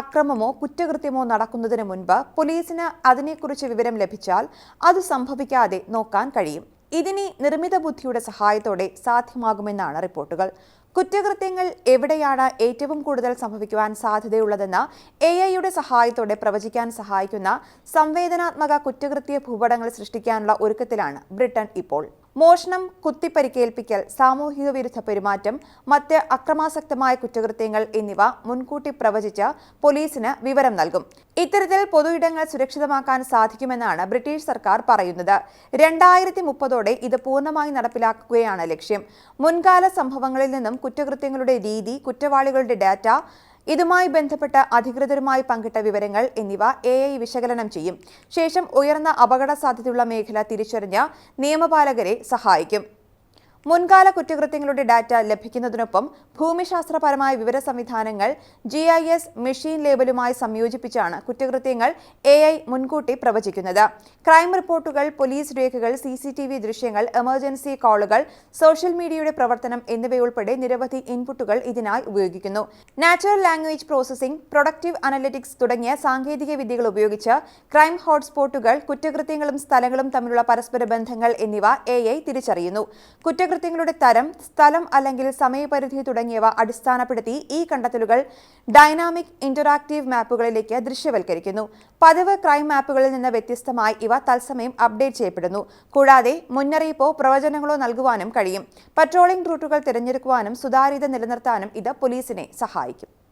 അക്രമമോ കുറ്റകൃത്യമോ നടക്കുന്നതിന് മുൻപ് പോലീസിന് അതിനെക്കുറിച്ച് വിവരം ലഭിച്ചാൽ അത് സംഭവിക്കാതെ നോക്കാൻ കഴിയും. ഇതിനി നിർമ്മിത ബുദ്ധിയുടെ സഹായത്തോടെ സാധ്യമാകുമെന്നാണ് റിപ്പോർട്ടുകൾ. കുറ്റകൃത്യങ്ങൾ എവിടെയാണ് ഏറ്റവും കൂടുതൽ സംഭവിക്കുവാൻ സാധ്യതയുള്ളതെന്ന് എ ഐയുടെ സഹായത്തോടെ പ്രവചിക്കാൻ സഹായിക്കുന്ന സംവേദനാത്മക കുറ്റകൃത്യ ഭൂപടങ്ങൾ സൃഷ്ടിക്കാനുള്ള ഒരുക്കത്തിലാണ് ബ്രിട്ടൻ ഇപ്പോൾ. മോഷണം കുത്തിപ്പരിക്കേൽപ്പിക്കൽ സാമൂഹിക വിരുദ്ധ പെരുമാറ്റം മറ്റ് അക്രമാസക്തമായ കുറ്റകൃത്യങ്ങൾ എന്നിവ മുൻകൂട്ടി പ്രവചിച്ച് പോലീസിന് വിവരം നൽകും. ഇത്തരത്തിൽ പൊതുയിടങ്ങൾ സുരക്ഷിതമാക്കാൻ സാധിക്കുമെന്നാണ് ബ്രിട്ടീഷ് സർക്കാർ പറയുന്നത്. രണ്ടായിരത്തി മുപ്പതോടെ ഇത് പൂർണമായി നടപ്പിലാക്കുകയാണ് ലക്ഷ്യം. മുൻകാല സംഭവങ്ങളിൽ നിന്നും കുറ്റകൃത്യങ്ങളുടെ രീതി കുറ്റവാളികളുടെ ഡാറ്റ ഇതുമായി ബന്ധപ്പെട്ട അധികൃതരുമായി പങ്കിട്ട വിവരങ്ങൾ എന്നിവ എ ഐ വിശകലനം ചെയ്യും. ശേഷം ഉയർന്ന അപകട സാധ്യതയുള്ള മേഖല തിരിച്ചറിഞ്ഞ് നിയമപാലകരെ സഹായിക്കും. മുൻകാല കുറ്റകൃത്യങ്ങളുടെ ഡാറ്റ ലഭിക്കുന്നതിനൊപ്പം ഭൂമിശാസ്ത്രപരമായ വിവര സംവിധാനങ്ങൾ ജി ഐ എസ് മെഷീൻ ലേബലുമായി സംയോജിപ്പിച്ചാണ് കുറ്റകൃത്യങ്ങൾ എ ഐ മുൻകൂട്ടി പ്രവചിക്കുന്നത്. ക്രൈം റിപ്പോർട്ടുകൾ പോലീസ് രേഖകൾ സി സി ടി വി ദൃശ്യങ്ങൾ എമർജൻസി കോളുകൾ സോഷ്യൽ മീഡിയയുടെ പ്രവർത്തനം എന്നിവയുൾപ്പെടെ നിരവധി ഇൻപുട്ടുകൾ ഇതിനായി ഉപയോഗിക്കുന്നു. Natural language processing productive analytics തുടങ്ങിയ സാങ്കേതിക വിദ്യകൾ ഉപയോഗിച്ച് ക്രൈം ഹോട്ട്സ്പോട്ടുകൾ കുറ്റകൃത്യങ്ങളും സ്ഥലങ്ങളും തമ്മിലുള്ള പരസ്പര ബന്ധങ്ങൾ എന്നിവ എ ഐ തിരിച്ചറിയുന്നു. കുറ്റകൃത്യങ്ങളുടെ തരം സ്ഥലം അല്ലെങ്കിൽ സമയപരിധി തുടങ്ങിയവ അടിസ്ഥാനപ്പെടുത്തി ഈ കണ്ടെത്തലുകൾ ഡൈനാമിക് ഇന്ററാക്റ്റീവ് മാപ്പുകളിലേക്ക് ദൃശ്യവൽക്കരിക്കുന്നു. പതിവ് ക്രൈം മാപ്പുകളിൽ നിന്ന് വ്യത്യസ്തമായി ഇവ തത്സമയം അപ്ഡേറ്റ് ചെയ്യപ്പെടുന്നു. കൂടാതെ മുന്നറിയിപ്പോ പ്രവചനങ്ങളോ നൽകുവാനും കഴിയും. പട്രോളിംഗ് റൂട്ടുകൾ തിരഞ്ഞെടുക്കുവാനും സുതാര്യത നിലനിർത്താനും ഇത് പോലീസിനെ സഹായിക്കും.